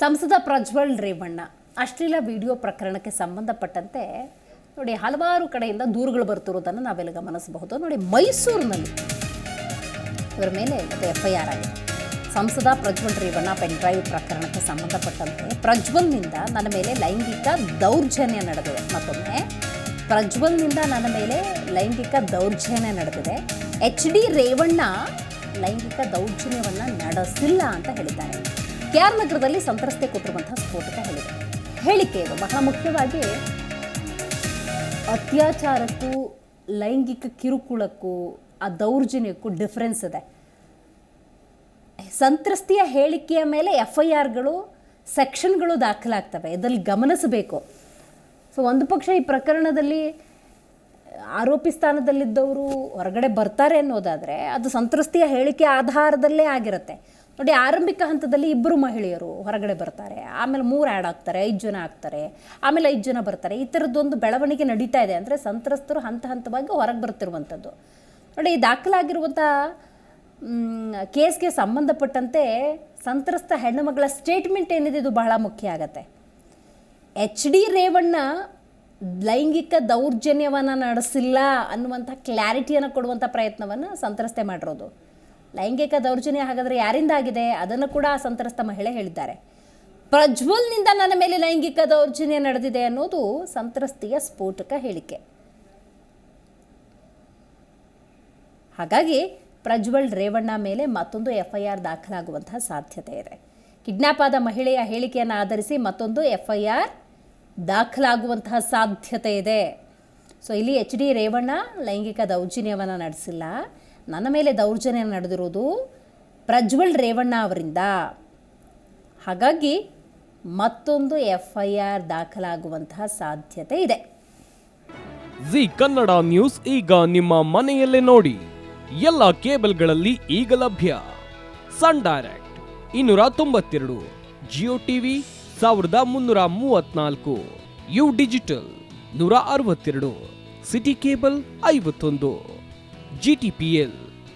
ಸಂಸದ ಪ್ರಜ್ವಲ್ ರೇವಣ್ಣ, ಅಶ್ಲೀಲ ವಿಡಿಯೋ ಪ್ರಕರಣಕ್ಕೆ ಸಂಬಂಧಪಟ್ಟಂತೆ ನೋಡಿ ಹಲವಾರು ಕಡೆಯಿಂದ ದೂರುಗಳು ಬರ್ತಿರೋದನ್ನು ನಾವೆಲ್ಲ ಗಮನಿಸಬಹುದು. ನೋಡಿ ಮೈಸೂರಿನಲ್ಲಿ ಇವರ ಮೇಲೆ ಮತ್ತೆ ಎಫ್ ಐ ಆರ್ ಆಗಿದೆ. ಸಂಸದ ಪ್ರಜ್ವಲ್ ರೇವಣ್ಣ ಪೆನ್ ಡ್ರೈವ್ ಪ್ರಕರಣಕ್ಕೆ ಸಂಬಂಧಪಟ್ಟಂತೆ ಪ್ರಜ್ವಲ್ನಿಂದ ನನ್ನ ಮೇಲೆ ಲೈಂಗಿಕ ದೌರ್ಜನ್ಯ ನಡೆದಿದೆ. ಮತ್ತೊಮ್ಮೆ ಪ್ರಜ್ವಲ್ನಿಂದ ನನ್ನ ಮೇಲೆ ಲೈಂಗಿಕ ದೌರ್ಜನ್ಯ ನಡೆದಿದೆ. ಎಚ್ ಡಿ ರೇವಣ್ಣ ಲೈಂಗಿಕ ದೌರ್ಜನ್ಯವನ್ನು ನಡೆಸಿಲ್ಲ ಅಂತ ಹೇಳಿದ್ದಾರೆ. ಕೆ ಆರ್ ನಗರದಲ್ಲಿ ಸಂತ್ರಸ್ತೆ ಕೊಟ್ಟಿರುವಂತಹ ಸ್ಫೋಟಕ ಹೇಳಿದೆ. ಹೇಳಿಕೆ ಇದು. ಬಹಳ ಮುಖ್ಯವಾಗಿ ಅತ್ಯಾಚಾರಕ್ಕೂ, ಲೈಂಗಿಕ ಕಿರುಕುಳಕ್ಕೂ, ಆ ದೌರ್ಜನ್ಯಕ್ಕೂ ಡಿಫ್ರೆನ್ಸ್ ಇದೆ. ಸಂತ್ರಸ್ತಿಯ ಹೇಳಿಕೆಯ ಮೇಲೆ ಎಫ್ ಐ ಆರ್ಗಳು ಸೆಕ್ಷನ್ಗಳು ದಾಖಲಾಗ್ತವೆ. ಇದರಲ್ಲಿ ಗಮನಿಸಬೇಕು. ಸೊ ಒಂದು ಪಕ್ಷ ಈ ಪ್ರಕರಣದಲ್ಲಿ ಆರೋಪಿ ಸ್ಥಾನದಲ್ಲಿದ್ದವರು ಹೊರಗಡೆ ಬರ್ತಾರೆ ಅನ್ನೋದಾದರೆ ಅದು ಸಂತ್ರಸ್ತಿಯ ಹೇಳಿಕೆ ಆಧಾರದಲ್ಲೇ ಆಗಿರುತ್ತೆ. ನೋಡಿ, ಆರಂಭಿಕ ಹಂತದಲ್ಲಿ ಇಬ್ಬರು ಮಹಿಳೆಯರು ಹೊರಗಡೆ ಬರ್ತಾರೆ. ಆಮೇಲೆ ಮೂರು ಆ್ಯಡ್ ಆಗ್ತಾರೆ, ಐದು ಜನ ಆಗ್ತಾರೆ. ಆಮೇಲೆ ಐದು ಜನ ಬರ್ತಾರೆ. ಈ ಥರದ್ದೊಂದು ಬೆಳವಣಿಗೆ ನಡೀತಾ ಇದೆ ಅಂದರೆ ಸಂತ್ರಸ್ತರು ಹಂತ ಹಂತವಾಗಿ ಹೊರಗೆ ಬರ್ತಿರುವಂಥದ್ದು. ನೋಡಿ, ಈ ದಾಖಲಾಗಿರುವಂಥ ಕೇಸ್ಗೆ ಸಂಬಂಧಪಟ್ಟಂತೆ ಸಂತ್ರಸ್ತ ಹೆಣ್ಣು ಮಗಳ ಸ್ಟೇಟ್ಮೆಂಟ್ ಏನಿದೆ ಇದು ಬಹಳ ಮುಖ್ಯ ಆಗತ್ತೆ. ಎಚ್ ಡಿ ರೇವಣ್ಣ ಲೈಂಗಿಕ ದೌರ್ಜನ್ಯವನ್ನು ನಡೆಸಿಲ್ಲ ಅನ್ನುವಂಥ ಕ್ಲಾರಿಟಿಯನ್ನು ಕೊಡುವಂಥ ಪ್ರಯತ್ನವನ್ನು ಸಂತ್ರಸ್ತೆ ಮಾಡಿರೋದು. ಲೈಂಗಿಕ ದೌರ್ಜನ್ಯ ಹಾಗಾದರೆ ಯಾರಿಂದ ಆಗಿದೆ? ಅದನ್ನು ಕೂಡ ಆ ಸಂತ್ರಸ್ತ ಮಹಿಳೆ ಹೇಳಿದ್ದಾರೆ. ಪ್ರಜ್ವಲ್ನಿಂದ ನನ್ನ ಮೇಲೆ ಲೈಂಗಿಕ ದೌರ್ಜನ್ಯ ನಡೆದಿದೆ ಅನ್ನೋದು ಸಂತ್ರಸ್ತಿಯ ಸ್ಫೋಟಕ ಹೇಳಿಕೆ. ಹಾಗಾಗಿ ಪ್ರಜ್ವಲ್ ರೇವಣ್ಣ ಮೇಲೆ ಮತ್ತೊಂದು ಎಫ್ ಐ ಆರ್ ದಾಖಲಾಗುವಂತಹ ಸಾಧ್ಯತೆ ಇದೆ. ಕಿಡ್ನಾಪ್ ಆದ ಮಹಿಳೆಯ ಹೇಳಿಕೆಯನ್ನು ಆಧರಿಸಿ ಮತ್ತೊಂದು ಎಫ್ ಐ ಆರ್ ದಾಖಲಾಗುವಂತಹ ಸಾಧ್ಯತೆ ಇದೆ. ಸೊ ಇಲ್ಲಿ ಎಚ್ ಡಿ ರೇವಣ್ಣ ಲೈಂಗಿಕ ದೌರ್ಜನ್ಯವನ್ನು ನಡೆಸಿಲ್ಲ. ನನ್ನ ಮೇಲೆ ದೌರ್ಜನ್ಯ ನಡೆದಿರೋದು ಪ್ರಜ್ವಲ್ ರೇವಣ್ಣ ಅವರಿಂದ. ಹಾಗಾಗಿ ಮತ್ತೊಂದು ಎಫ್ ಐ ಆರ್ ದಾಖಲಾಗುವಂತಹ ಸಾಧ್ಯತೆ ಇದೆ. ಜಿ ಕನ್ನಡ ನ್ಯೂಸ್ ಈಗ ನಿಮ್ಮ ಮನೆಯಲ್ಲೇ ನೋಡಿ. ಎಲ್ಲ ಕೇಬಲ್ಗಳಲ್ಲಿ ಈಗ ಲಭ್ಯ. ಸನ್ ಡೈರೆಕ್ಟ್ ಇನ್ನೂರ ತೊಂಬತ್ತೆರಡು, ಜಿಯೋ ಟಿವಿ ಸಾವಿರದ ಮುನ್ನೂರ ಮೂವತ್ನಾಲ್ಕು ಯು ಡಿಜಿಟಲ್ ನೂರ ಅರವತ್ತೆರಡು, ಸಿಟಿ ಕೇಬಲ್ ಐವತ್ತೊಂದು ಜಿಟಿಪಿಎಲ್